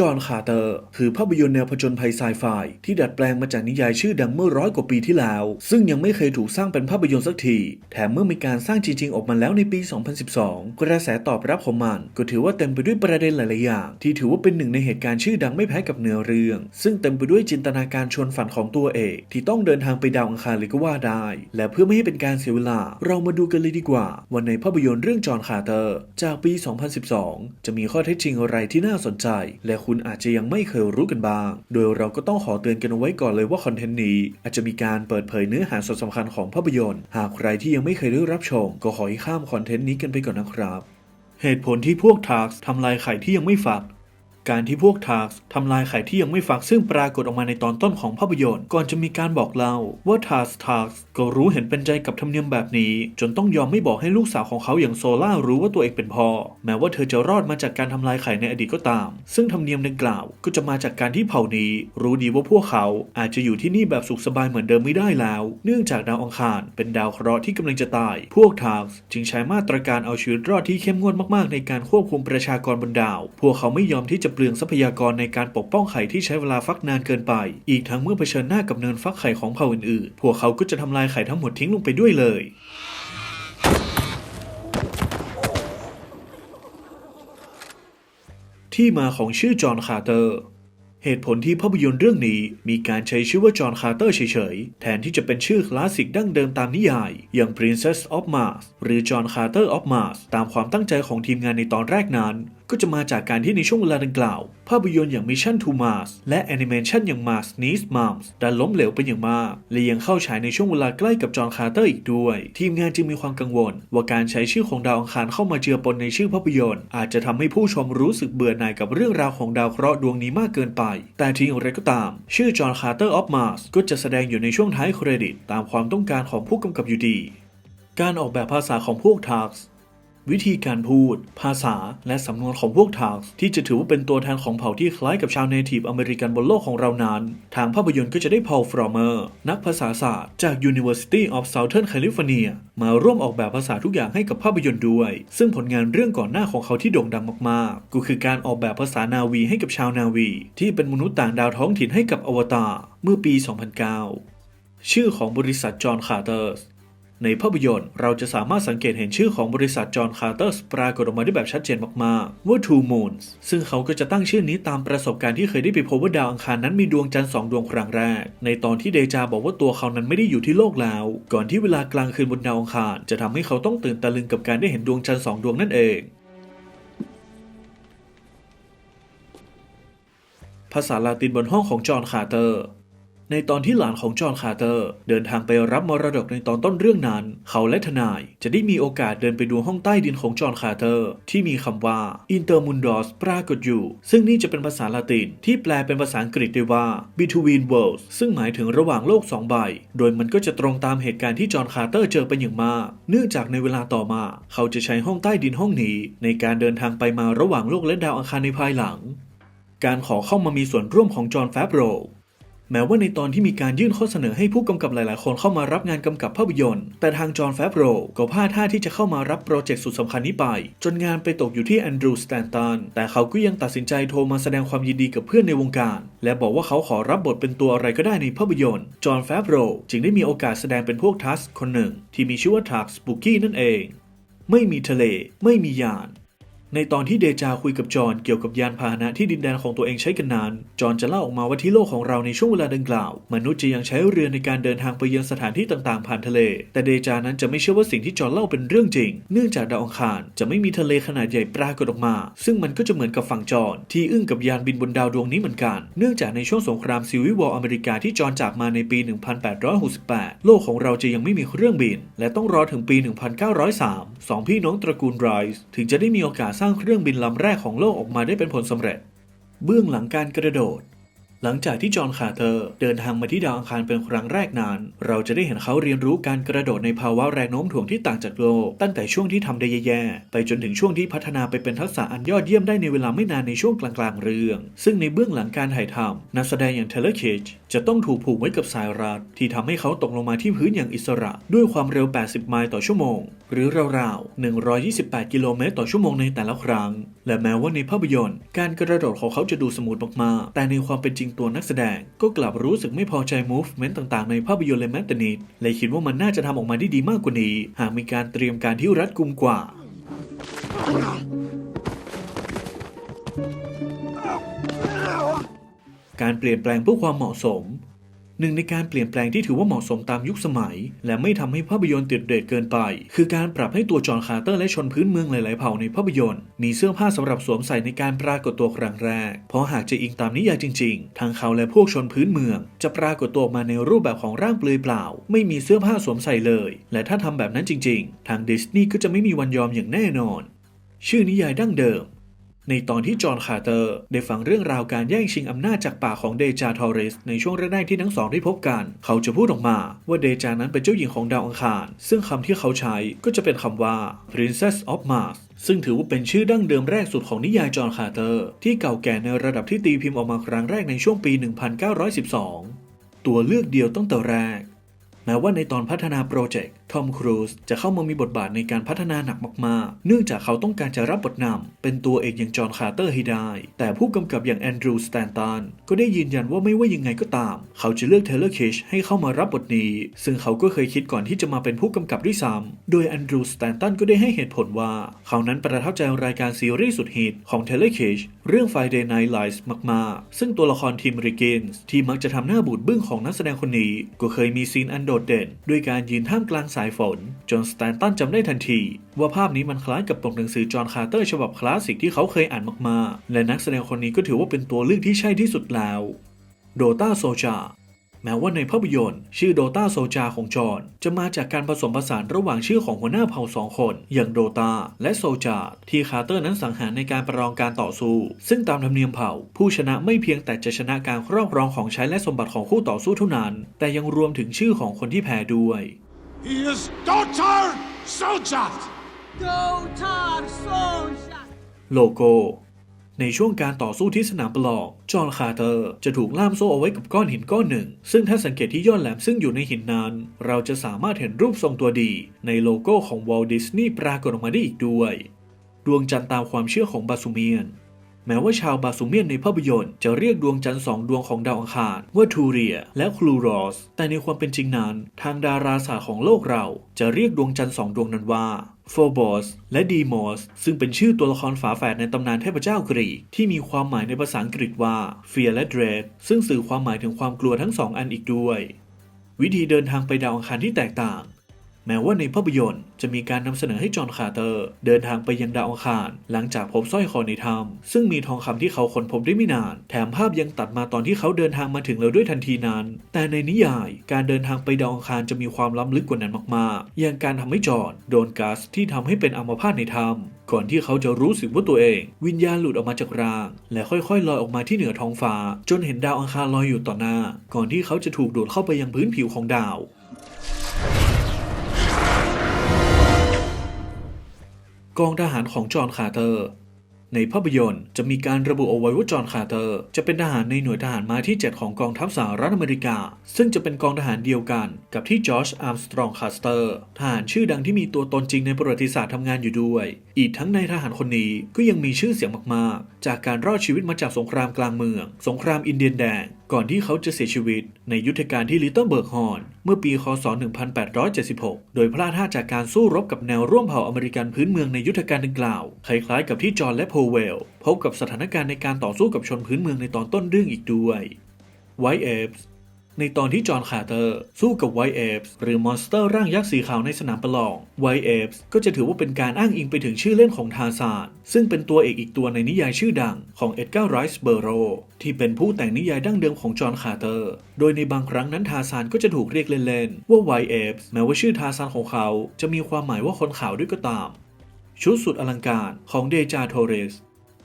จอห์นคาร์เตอร์ คือภาพยนตร์แนวผจญภัยไซไฟที่ดัดแปลงมาจากนิยายชื่อดังเมื่อร้อยกว่าปีที่แล้ว ซึ่งยังไม่เคยถูกสร้างเป็นภาพยนตร์สักที แถมเมื่อมีการสร้างจริงๆ ออกมาแล้วในปี 2012 กระแสตอบรับของมัน ก็ถือว่าเต็มไปด้วยประเด็นหลายๆอย่าง ที่ถือว่าเป็นหนึ่งในเหตุการณ์ชื่อดังไม่แพ้กับเนื้อเรื่อง ซึ่งเต็มไปด้วยจินตนาการชวนฝันของตัวเอกที่ต้องเดินทางไปดาวอังคารเลยก็ว่าได้ และเพื่อไม่ให้เป็นการเสียเวลา เรามาดูกันเลยดีกว่าว่าในภาพยนตร์เรื่องจอห์นคาร์เตอร์ จากปี 2012 จะมีข้อเท็จจริงอะไรที่น่าสนใจ และคุณอาจจะยังไม่เคยรู้กันบ้าง โดยเราก็ต้องขอเตือนกันไว้ก่อนเลยว่าคอนเทนต์นี้ อาจจะมีการเปิดเผยเนื้อหาสำคัญของภาพยนตร์ หากใครที่ยังไม่เคยได้รับชม ก็ขอให้ข้ามคอนเทนต์นี้กันไปก่อนนะครับ เหตุผลที่พวกทาร์กทำลายไข่ที่ยังไม่ฝัก การที่พวกทาร์กทำลายไข่ที่ยังไม่ฟักซึ่งปรากฏออกมาในตอนต้นของภาพยนตร์ ก่อนจะมีการบอกเล่าว่าทาร์กทาร์กก็รู้เห็นเป็นใจกับธรรมเนียมแบบนี้ จนต้องยอมไม่บอกให้ลูกสาวของเขาอย่างโซล่ารู้ว่าตัวเองเป็นพ่อ แม้ว่าเธอจะรอดมาจากการทำลายไข่ในอดีตก็ตาม ซึ่งธรรมเนียมดังกล่าวก็จะมาจากการที่เผ่านี้ รู้ดีว่าพวกเขาอาจจะอยู่ที่นี่แบบสุขสบายเหมือนเดิมไม่ได้แล้ว เนื่องจากดาวอังคารเป็นดาวเคราะห์ที่กำลังจะตาย พวกทาร์กจึงใช้มาตรการเอาชีวิตรอดที่เข้มงวดมากๆ ในการควบคุมประชากรบนดาว พวกเขาไม่ยอมที่จะเปลืองทรัพยากรในการปกป้องไข่ที่ใช้เวลาฟักนานเกินไป อีกทั้งเมื่อเผชิญหน้ากับเนินฟักไข่ของเผ่าอื่นๆ พวกเขาก็จะทำลายไข่ทั้งหมดทิ้งลงไปด้วยเลยที่มาของชื่อจอห์นคาร์เตอร์ เหตุผลที่ภาพยนตร์เรื่องนี้มีการใช้ชื่อว่าจอห์นคาร์เตอร์เฉยๆ แทนที่จะเป็นชื่อคลาสสิกดั้งเดิมตามนิยาย อย่าง Princess of Mars หรือ John Carter of Mars ตามความตั้งใจของทีมงานในตอนแรกนั้น ก็จะมาจากการที่ในช่วงเวลาดังกล่าว ภาพยนตร์อย่าง Mission to Mars และแอนิเมชันอย่าง Mars Needs Moms ดันล้มเหลวเป็นอย่างมาก และยังเข้าฉายในช่วงเวลาใกล้กับจอห์นคาร์เตอร์อีกด้วย ทีมงานจึงมีความกังวล ว่าการใช้ชื่อของดาวอังคารเข้ามาเจือปนในชื่อภาพยนตร์ อาจจะทำให้ผู้ชมรู้สึกเบื่อหน่ายกับเรื่องราวของดาวเคราะห์ดวงนี้มากเกินไป แต่ทีอย่างไรก็ตาม ชื่อจอห์นคาร์เตอร์ออฟมาร์สก็จะแสดงอยู่ในช่วงท้ายเครดิต ตามความต้องการของผู้กำกับอยู่ดี การออกแบบภาษาของพวกทาร์ก วิธีการพูด ภาษา และสำนวนของพวกทาร์กที่จะถือว่าเป็นตัวแทนของเผ่าที่คล้ายกับชาวเนทีฟอเมริกันบนโลกของเรานั้น ทางภาพยนตร์ก็จะได้พอลฟรอเมอร์ นักภาษาศาสตร์จาก University of Southern California มาร่วมออกแบบภาษาทุกอย่างให้กับภาพยนตร์ด้วย ซึ่งผลงานเรื่องก่อนหน้าของเขาที่โด่งดังมากๆ ก็คือการออกแบบภาษานาวีให้กับชาวนาวี ที่เป็นมนุษย์ต่างดาวท้องถิ่นให้กับอวตารเมื่อปี 2009 ชื่อของบริษัทจอห์นคาร์เตอร์ ในภาพยนตร์เราจะสามารถสังเกตเห็นชื่อของบริษัทจอห์นคาร์เตอร์สปรากฏออกมาได้แบบชัดเจนมากๆ ว่า Two Moons ซึ่งเขาก็จะตั้งชื่อนี้ตามประสบการณ์ที่เคยได้ไปพบว่าดาวอังคารนั้นมีดวงจันทร์สองดวงครั้งแรก ในตอนที่เดจาบอกว่าตัวเขานั้นไม่ได้อยู่ที่โลกแล้ว ก่อนที่เวลากลางคืนบนดาวอังคาร จะทำให้เขาต้องตื่นตะลึงกับการได้เห็นดวงจันทร์สองดวงนั่นเองภาษาลาตินบนห้องของจอห์นคาร์เตอร์ ในตอนที่หลานของจอห์นคาร์เตอร์ เดินทางไปรับมรดกในตอนต้นเรื่องนั้น เขาและทนายจะได้มีโอกาสเดินไปดูห้องใต้ดินของจอห์นคาร์เตอร์ ที่มีคำว่า Intermundos ปรากฏอยู่ ซึ่งนี่จะเป็นภาษาละตินที่แปลเป็นภาษาอังกฤษได้ว่า Between Worlds ซึ่งหมายถึงระหว่างโลกสองใบ โดยมันก็จะตรงตามเหตุการณ์ที่จอห์นคาร์เตอร์เจอเป็นอย่างมาก เนื่องจากในเวลาต่อมา เขาจะใช้ห้องใต้ดินห้องนี้ ในการเดินทางไปมาระหว่างโลกและดาวอังคารในภายหลัง การขอเข้ามามีส่วนร่วมของจอห์นแฟบโร แม้ว่าในตอนที่มีการยื่นข้อเสนอให้ผู้กำกับหลาย ๆ คนเข้ามารับงานกำกับภาพยนตร์ แต่ทางจอห์นแฟบโรก็พลาดท่าที่จะเข้ามารับโปรเจกต์สุดสำคัญนี้ไป จนงานไปตกอยู่ที่แอนดรูว์สแตนตัน แต่เขาก็ยังตัดสินใจโทรมาแสดงความยินดีกับเพื่อนในวงการ และบอกว่าเขาขอรับบทเป็นตัวอะไรก็ได้ในภาพยนตร์ จอห์นแฟบโรจึงได้มีโอกาสแสดงเป็นพวกทัสคนหนึ่ง ที่มีชื่อว่าทักสปุกี้นั่นเอง ไม่มีทะเล ไม่มียาน ในตอนที่เดจาคุยกับจอห์นเกี่ยวกับยานพาหนะที่ดินแดนของตัวเองใช้กันนาน จอห์นจะเล่าออกมาว่าที่โลกของเราในช่วงเวลาดังกล่าว มนุษย์จะยังใช้เรือในการเดินทางไปยังสถานที่ต่างๆ ผ่านทะเล แต่เดจานั้นจะไม่เชื่อว่าสิ่งที่จอห์นเล่าเป็นเรื่องจริง เนื่องจากดาวอังคารจะไม่มีทะเลขนาดใหญ่ปรากฏออกมา ซึ่งมันก็จะเหมือนกับฝั่งจอห์นที่อึ้งกับยานบินบนดาวดวงนี้เหมือนกัน เนื่องจากในช่วงสงครามซีวิวอลอเมริกาที่จอห์นจากมาในปี 1868 โลกของเราจะยังไม่มีเครื่องบิน และต้องรอถึงปี 1903 สองพี่น้องตระกูลไรส์ถึงจะได้มีโอกาสสร้างางเครื่องบินลำแรกของโลกออกมาได้เป็นผลสำเร็จ เบื้องหลังการกระโดด หลังจากที่จอห์นคาร์เตอร์เดินทางมาที่ดาวอังคารเป็นครั้งแรกนั้นเราจะได้เห็นเขาเรียนรู้การกระโดดในภาวะแรงโน้มถ่วงที่ต่างจากโลก ตั้งแต่ช่วงที่ทำได้แย่ๆ ไปจนถึงช่วงที่พัฒนาไปเป็นทักษะอันยอดเยี่ยมได้ในเวลาไม่นานในช่วงกลางๆ เรื่อง ซึ่งในเบื้องหลังการถ่ายทำนักแสดงอย่างเทเลเคจจะต้องถูกผูกไว้กับสายรัดที่ทำให้เขาตกลงมาที่พื้นอย่างอิสระ ด้วยความเร็ว 80 ไมล์ต่อชั่วโมง หรือราวๆ 128 กิโลเมตรต่อชั่วโมงในแต่ละครั้ง และแม้ว่าในภาพยนตร์ การกระโดดของเขาจะดูสมูทมากๆ แต่ในความเป็นจริงตัวนักแสดง ก็กลับรู้สึกไม่พอใจ movement ต่างๆ ในภาพยนตร์เลยแม้แต่นิดเลยคิดว่ามันน่าจะทำออกมาได้ดีมากกว่านี้ หากมีการเตรียมการที่รัดกุมกว่าการเปลี่ยนแปลงเพื่อความเหมาะสม หนึ่งในการเปลี่ยนแปลงที่ถือว่าเหมาะสมตามยุคสมัย และไม่ทำให้ภาพยนตร์ติดเรทเกินไป คือการปรับให้ตัวจอห์นคาร์เตอร์และชนพื้นเมืองหลายๆเผ่าในภาพยนตร์ มีเสื้อผ้าสำหรับสวมใส่ในการปรากฏตัวครั้งแรก เพราะหากจะอิงตามนิยายจริง ๆ ทางเขาและพวกชนพื้นเมือง จะปรากฏตัวออกมาในรูปแบบของร่างเปลือยเปล่า ไม่มีเสื้อผ้าสวมใส่เลย และถ้าทำแบบนั้นจริง ๆ ทางดิสนีย์ก็จะไม่มีวันยอมอย่างแน่นอน ชื่อนิยายดั้งเดิม ในตอนที่จอห์นคาร์เตอร์ได้ฟังเรื่องราวการแย่งชิงอำนาจจากปากของเดจาทอริสในช่วงแรกๆที่ทั้งสองได้พบกัน เขาจะพูดออกมาว่าเดจานั้นเป็นเจ้าหญิงของดาวอังคาร ซึ่งคำที่เขาใช้ก็จะเป็นคำว่า Princess of Mars ซึ่งถือว่าเป็นชื่อดั้งเดิมแรกสุดของนิยายจอห์นคาร์เตอร์ ที่เก่าแก่ในระดับที่ตีพิมพ์ออกมาครั้งแรกในช่วงปี 1912 ตัวเลือกเดียวตั้งแต่แรก แม้ว่าในตอนพัฒนาโปรเจกต์ทอมครูซจะเข้ามามีบทบาทในการพัฒนาหนักมากๆ เนื่องจากเขาต้องการจะรับบทนำเป็นตัวเอกอย่างจอห์นคาร์เตอร์ให้ได้ แต่ผู้กำกับอย่างแอนดรูว์สแตนตันก็ได้ยืนยันว่าไม่ว่ายังไงก็ตาม เขาจะเลือกเทเลอร์เคชให้เข้ามารับบทนี้ ซึ่งเขาก็เคยคิดก่อนที่จะมาเป็นผู้กำกับด้วยซ้ำโดยแอนดรูว์สแตนตันก็ได้ให้เหตุผลว่า เขานั้นประทับใจรายการซีรีส์สุดฮิตของเทเลอร์เคช เรื่อง Friday Night Lights มากๆ ซึ่งตัวละครทีมริกกินส์ที่มักจะทำหน้าบูดบึ้งของนักแสดงคนนี้ ก็เคยมีซีนอันโดดเด่น ด้วยการยืนท่ามกลางสายฝน จนสแตนตันจำได้ทันที ว่าภาพนี้มันคล้ายกับปกหนังสือจอห์นคาร์เตอร์ฉบับคลาสสิกที่เขาเคยอ่านมากๆ และนักแสดงคนนี้ก็ถือว่าเป็นตัวเลือกที่ใช่ที่สุดแล้วโดตาโซจา แม้ว่าในภาพยนตร์ ชื่อโดตาโซจาของจอห์นจะมาจากการผสมผสานระหว่างชื่อของหัวหน้าเผ่าสองคน อย่างโดตาและโซจาที่คาร์เตอร์นั้นสังหารในการประลองการต่อสู้ ซึ่งตามธรรมเนียมเผ่า ผู้ชนะไม่เพียงแต่จะชนะการครอบครองของใช้และสมบัติของคู่ต่อสู้เท่านั้น แต่ยังรวมถึงชื่อของคนที่แพ้ด้วย He is Dotar Sojat! Dotar Soldier! โลโก้ ในช่วงการต่อสู้ที่สนามปลอกจอห์นคาร์เตอร์จะถูกล่ามโซ่เอาไว้กับก้อนหินก้อนหนึ่ง ซึ่งถ้าสังเกตที่ยอดแหลมซึ่งอยู่ในหินนั้น เราจะสามารถเห็นรูปทรงตัวดี ในโลโก้ของวอลดิสนีย์ปรากฏออกมาได้อีกด้วย ดวงจันทร์ตามความเชื่อของบาซูเมียน แม้ว่าชาวบาซูเมียนในภาพยนตร์จะเรียกดวงจันทร์สองดวงของดาวอังคารว่าทูเรียและคลูรอส แต่ในความเป็นจริงนั้น ทางดาราศาสตร์ของโลกเรา จะเรียกดวงจันทร์สองดวงนั้นว่าโฟบอสและดีมอสซึ่งเป็นชื่อตัวละครฝาแฝดในตำนานเทพเจ้ากรีก ที่มีความหมายในภาษาอังกฤษว่า Fear และ Dread ซึ่งสื่อความหมายถึงความกลัวทั้งสองอันอีกด้วย วิธีเดินทางไปดาวอังคารที่แตกต่าง แม้ว่าในภาพยนตร์จะมีการนำเสนอให้จอห์นคาร์เตอร์ เดินทางไปยังดาวอังคาร หลังจากพบสร้อยคอในถ้ำซึ่งมีทองคำที่เขาค้นพบได้ไม่นาน แถมภาพยังตัดมาตอนที่เขาเดินทางมาถึงแล้วด้วยทันทีนั้น แต่ในนิยายการเดินทางไปดาวอังคารจะมีความล้ำลึกกว่านั้นมากๆ อย่างการทำให้จอห์นโดนก๊าซที่ทำให้เป็นอัมพาตในถ้ำก่อนที่เขาจะรู้สึกว่าตัวเอง วิญญาณหลุดออกมาจากร่าง และค่อยๆลอยออกมาที่เหนือท้องฟ้า จนเห็นดาวอังคารลอยอยู่ต่อหน้า ก่อนที่เขาจะถูกดูดเข้าไปยังพื้นผิวของดาว กองทหารของจอห์นคาร์เตอร์ ในภาพยนตร์จะมีการระบุเอาไว้ว่าจอห์นคาร์เตอร์ จะเป็นทหารในหน่วยทหารมาที่ 7 ของกองทัพสหรัฐอเมริกา ซึ่งจะเป็นกองทหารเดียวกันกับที่จอร์จอาร์มสตรองคาสเตอร์ทหารชื่อดังที่มีตัวตนจริงในประวัติศาสตร์ทำงานอยู่ด้วย อีกทั้งในทหารคนนี้ก็ยังมีชื่อเสียงมากๆ จากการรอดชีวิตมาจากสงครามกลางเมือง สงครามอินเดียนแดง ก่อนที่เขาจะเสียชีวิตในยุทธการที่ลิตเติ้ลเบิร์กฮอร์นเมื่อปี คศ 1876 โดยพลาดท่าจากการสู้รบกับแนวร่วมเผ่าอเมริกันพื้นเมืองในยุทธการดังกล่าว คล้ายๆกับที่จอห์นและโพเวลพบกับสถานการณ์ในการต่อสู้กับชนพื้นเมืองในตอนต้นเรื่องอีกด้วยไวเอฟส์ ในตอนที่จอห์นคาร์เตอร์ สู้กับไวเอฟส์หรือมอนสเตอร์ร่างยักษ์สีขาวในสนามประลองไวเอฟส์ก็จะถือว่าเป็นการอ้างอิงไปถึงชื่อเล่นของทาซานซึ่งเป็นตัวเอกอีกตัวในนิยายชื่อดังของเอ็ดการ์ไรส์เบอร์โรที่เป็นผู้แต่งนิยายดั้งเดิมของจอห์นคาร์เตอร์ โดยในบางครั้งนั้นทาซานก็จะถูกเรียกเล่นๆว่าไวเอฟส์แม้ว่าชื่อทาซานของเขา จะมีความหมายว่าคนขาวด้วยก็ตามชุดสุดอลังการของเดจาโทเรส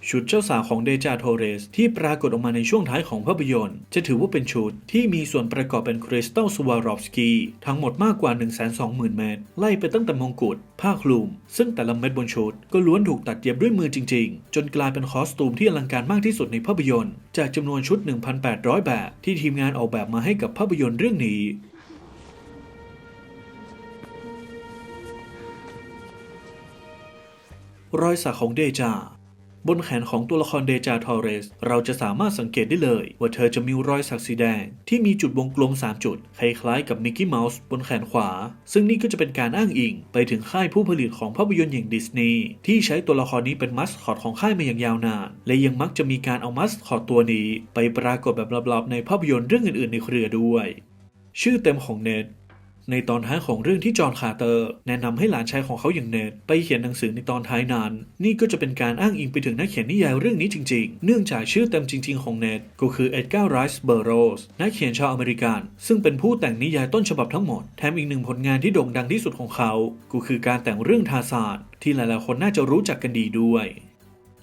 ชุดเจ้าสาวของเดจาโทเรสที่ปรากฏออกมาในช่วงท้ายของภาพยนตร์ จะถือว่าเป็นชุดที่มีส่วนประกอบเป็นคริสตัลสวารอฟสกี ทั้งหมดมากกว่า 120,000 เม็ดไล่ไปตั้งแต่มงกุฎผ้าคลุม ซึ่งแต่ละเม็ดบนชุดก็ล้วนถูกตัดเย็บด้วยมือจริง ๆ จนกลายเป็นคอสตูมที่อลังการมากที่สุดในภาพยนตร์ จากจำนวนชุด 1,800 แบบ ที่ทีมงานออกแบบมาให้กับภาพยนตร์เรื่องนี้รอยสักของเดจา บนแขนของตัวละครเดจาทอเรส เราจะสามารถสังเกตได้เลย ว่าเธอจะมีรอยสักสีแดง ที่มีจุดวงกลม 3 จุด คล้ายๆกับมิกกี้เมาส์บนแขนขวา ซึ่งนี่ก็จะเป็นการอ้างอิง ไปถึงค่ายผู้ผลิตของภาพยนตร์อย่างดิสนีย์ที่ใช้ตัวละครนี้เป็นมัสคอตของค่ายมาอย่างยาวนาน และยังมักจะมีการเอามัสคอตตัวนี้ ไปปรากฏแบบลับๆในภาพยนตร์เรื่องอื่นๆ ในเครือด้วย ชื่อเต็มของเนท ในตอนท้ายของเรื่องที่จอห์นคาร์เตอร์แนะนำให้หลานชายของเขาอย่างเนทไปเขียนหนังสือในตอนท้ายนั้น นี่ก็จะเป็นการอ้างอิงไปถึงนักเขียนนิยายเรื่องนี้จริงๆ เนื่องจากชื่อเต็มจริง ๆ ของเนทก็คือเอ็ดการ์ไรส์เบอร์โรสนักเขียนชาวอเมริกัน ซึ่งเป็นผู้แต่งนิยายต้นฉบับทั้งหมด แถมอีกหนึ่งผลงานที่โด่งดังที่สุดของเขา ก็คือการแต่งเรื่องทาซานที่หลายๆคนน่าจะรู้จักกันดีด้วย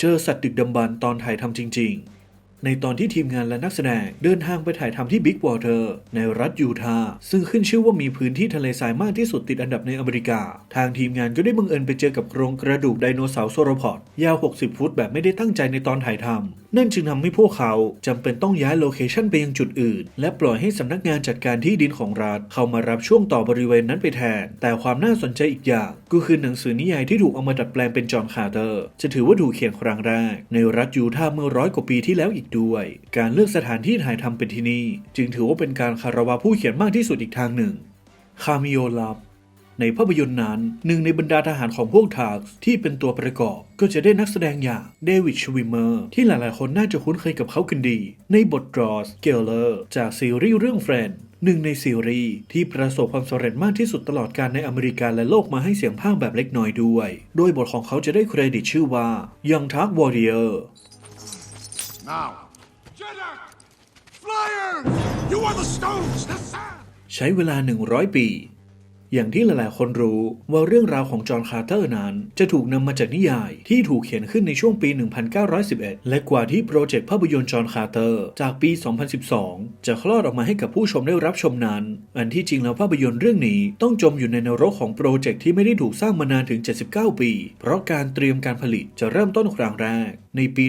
เจอสัตว์ดึกดำบรรตอนถ่ายทำจริง ๆ ในตอนที่ทีมงานและนักแสดงเดินทางไปถ่ายทำที่บิ๊กวอเตอร์ในรัฐยูทาห์ซึ่งขึ้นชื่อว่ามีพื้นที่ทะเลทรายมากที่สุดติดอันดับในอเมริกา ทางทีมงานก็ได้บังเอิญไปเจอกับโครงกระดูกไดโนเสาร์โซโรพอดยาว 60 ฟุตแบบไม่ได้ตั้งใจในตอนถ่ายทำนั่นจึงทำให้พวกเขาจำเป็นต้องย้ายโลเคชั่นไปยังจุดอื่น และปล่อยให้สำนักงานจัดการที่ดินของรัฐ เข้ามารับช่วงต่อบริเวณนั้นไปแทน แต่ความน่าสนใจอีกอย่าง ก็คือหนังสือนิยายที่ถูกเอามาดัดแปลงเป็นจอห์นคาร์เตอร์ จะถือว่าถูกเขียนครั้งแรกในรัฐยูทาห์เมื่อร้อยกว่าปีที่แล้วอีกด้วย การเลือกสถานที่ถ่ายทำเป็นที่นี่ จึงถือว่าเป็นการคารวะผู้เขียนมากที่สุดอีกทางหนึ่ง คามิโอลับ ในภาพยนตร์นั้นหนึ่งในบรรดาทหารของพวกทาร์กที่เป็นตัวประกอบ ก็จะได้นักแสดงอย่างเดวิดชวิมเมอร์ที่หลายๆ คนน่าจะคุ้นเคยกับเขากันดี ในบทรอสเกลเลอร์จากซีรีส์เรื่องเฟรนด์หนึ่งในซีรีส์ที่ประสบความสำเร็จมากที่สุดตลอดการในอเมริกาและโลกมาให้เสียงภาคแบบเล็กน้อยด้วย โดยบทของเขาจะได้เครดิตชื่อว่า Young Tark Warrior Now, Jedi! Flyers! You are the stones, the sand! ใช้เวลา 100 ปี อย่างที่หลายๆ คนรู้ว่าเรื่องราวของจอห์นคาร์เตอร์นั้น จะถูกนำมาจากนิยายที่ถูกเขียนขึ้นในช่วงปี 1911 และกว่าที่โปรเจกต์ภาพยนตร์จอห์นคาร์เตอร์จากปี 2012 จะคลอดออกมาให้กับผู้ชมได้รับชมนั้น อันที่จริงแล้วภาพยนตร์เรื่องนี้ต้องจมอยู่ในนรกของโปรเจกต์ที่ไม่ได้ถูกสร้างมานานถึง 79 ปี เพราะการเตรียมการผลิตจะเริ่มต้นครั้งแรก ในปี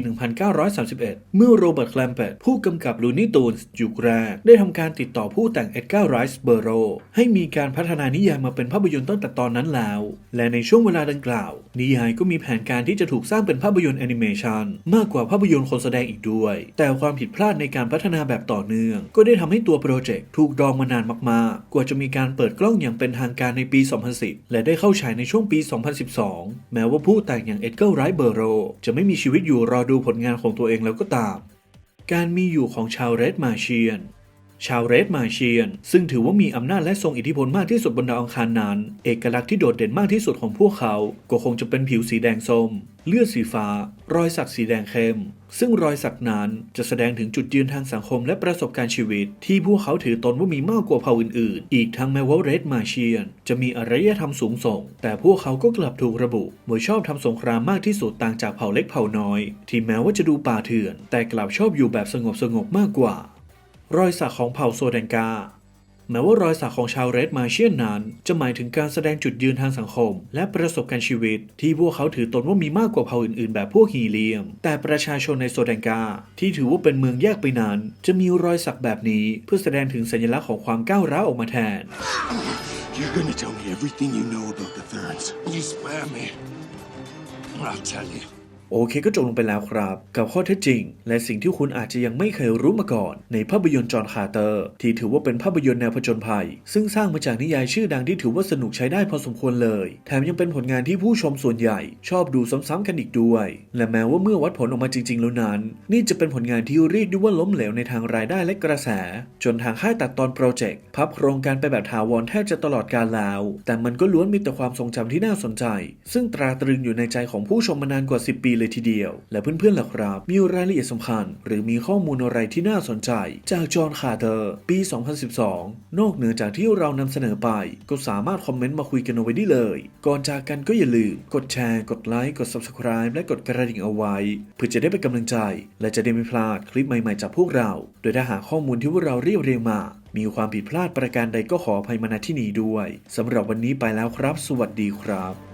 1931 เมื่อโรเบิร์ตแคลมเปตผู้กำกับลูนี่ตูนส์ยุคแรกได้ทำการติดต่อผู้แต่งเอ็ดการ์ไรส์เบอร์โรให้มีการพัฒนานิยยายมาเป็นภาพยนตร์ตั้งแต่ตอนนั้นแล้ว และในช่วงเวลาดังกล่าว นิยายก็มีแผนการที่จะถูกสร้างเป็นภาพยนตร์แอนิเมชันมากกว่าภาพยนตร์คนแสดงอีกด้วย แต่ความผิดพลาดในการพัฒนาแบบต่อเนื่อง ก็ได้ทำให้ตัวโปรเจกต์ถูกดองมานานมากๆ กว่าจะมีการเปิดกล้องอย่างเป็นทางการในปี 2010 และได้เข้าฉายในช่วงปี 2012 แม้ว่าผู้แต่งอย่างเอ็ดเกอร์ไรท์เบอร์โรจะไม่มีชีวิตอยู่รอดูผลงานของตัวเองแล้วก็ตาม การมีอยู่ของชาวเรดมาเชียน ชาวเรดมาเชียน ซึ่งถือว่ามีอำนาจและทรงอิทธิพลมากที่สุดบนดาวอังคารนั้น เอกลักษณ์ที่โดดเด่นมากที่สุดของพวกเขา ก็คงจะเป็นผิวสีแดงส้ม เลือดสีฟ้า รอยสักสีแดงเข้ม ซึ่งรอยสักนั้นจะแสดงถึงจุดยืนทางสังคมและประสบการณ์ชีวิต ที่พวกเขาถือตนว่ามีมากกว่าเผ่าอื่นๆ อีกทั้งแม้ว่าเรดมาเชียน จะมีอารยธรรมสูงส่ง แต่พวกเขาก็กลับถูกระบุว่าชอบทำสงครามมากที่สุดต่างจากเผ่าเล็กเผ่าน้อย ที่แม้ว่าจะดูป่าเถื่อน แต่กลับชอบอยู่แบบสงบๆมากกว่า รอยสักของเผ่าโซแดงกา แม้ว่ารอยสักของชาวเรดมาเชียนนั้น จะหมายถึงการแสดงจุดยืนทางสังคม และประสบการณ์ชีวิต ที่พวกเขาถือตนว่ามีมากกว่าเผ่าอื่นๆ แบบพวกฮีเลียม แต่ประชาชนในโซแดงกา ที่ถือว่าเป็นเมืองแยกไปนั้น จะมีรอยสักแบบนี้เพื่อแสดงถึงสัญลักษณ์ของความก้าวร้าวออกมาแทน You're gonna tell me everything you know about the Thirds. You spare me. I'll tell you. โอเคก็จบลงไปแล้วครับ กับข้อเท็จจริง และสิ่งที่คุณอาจจะยังไม่เคยรู้มาก่อน ในภาพยนตร์จอห์นคาร์เตอร์ ที่ถือว่าเป็นภาพยนตร์แนวผจญภัย ซึ่งสร้างมาจากนิยายชื่อดังที่ถือว่าสนุกใช้ได้พอสมควรเลย แถมยังเป็นผลงานที่ผู้ชมส่วนใหญ่ ชอบดูซ้ำๆกันอีกด้วย และแม้ว่าเมื่อวัดผลออกมาจริง ๆ แล้วนั้น นี่จะเป็นผลงานที่เรียกได้ว่าล้มเหลวในทางรายได้และกระแส จนทางค่ายตัดตอนโปรเจกต์พับโครงการไปแบบถาวรแทบจะตลอดกาลแล้ว แต่มันก็ล้วนมีแต่ความทรงจำที่น่าสนใจ ซึ่งตราตรึงอยู่ในใจของผู้ชมมานานกว่า 10 ปีเลยทีเดียว และเพื่อนๆล่ะครับ มีรายละเอียดสำคัญ หรือมีข้อมูลอะไรที่น่าสนใจ จากจอห์นคาร์เตอร์ปี 2012 นอกเหนือจากที่เรานำเสนอไป ก็สามารถคอมเมนต์มาคุยกันเอาไว้ได้เลย ก่อนจากกันก็อย่าลืม กดแชร์ กดไลค์ กด Subscribe และกดกระดิ่งเอาไว้ เพื่อจะได้เป็นกำลังใจ และจะได้ไม่พลาดคลิปใหม่ๆจากพวกเรา โดยถ้าหาข้อมูลที่พวกเราเรียบเรียงมา มีความผิดพลาดประการใดก็ขออภัยมาณที่นี้ด้วยสำหรับวันนี้ไปแล้วครับ สวัสดีครับ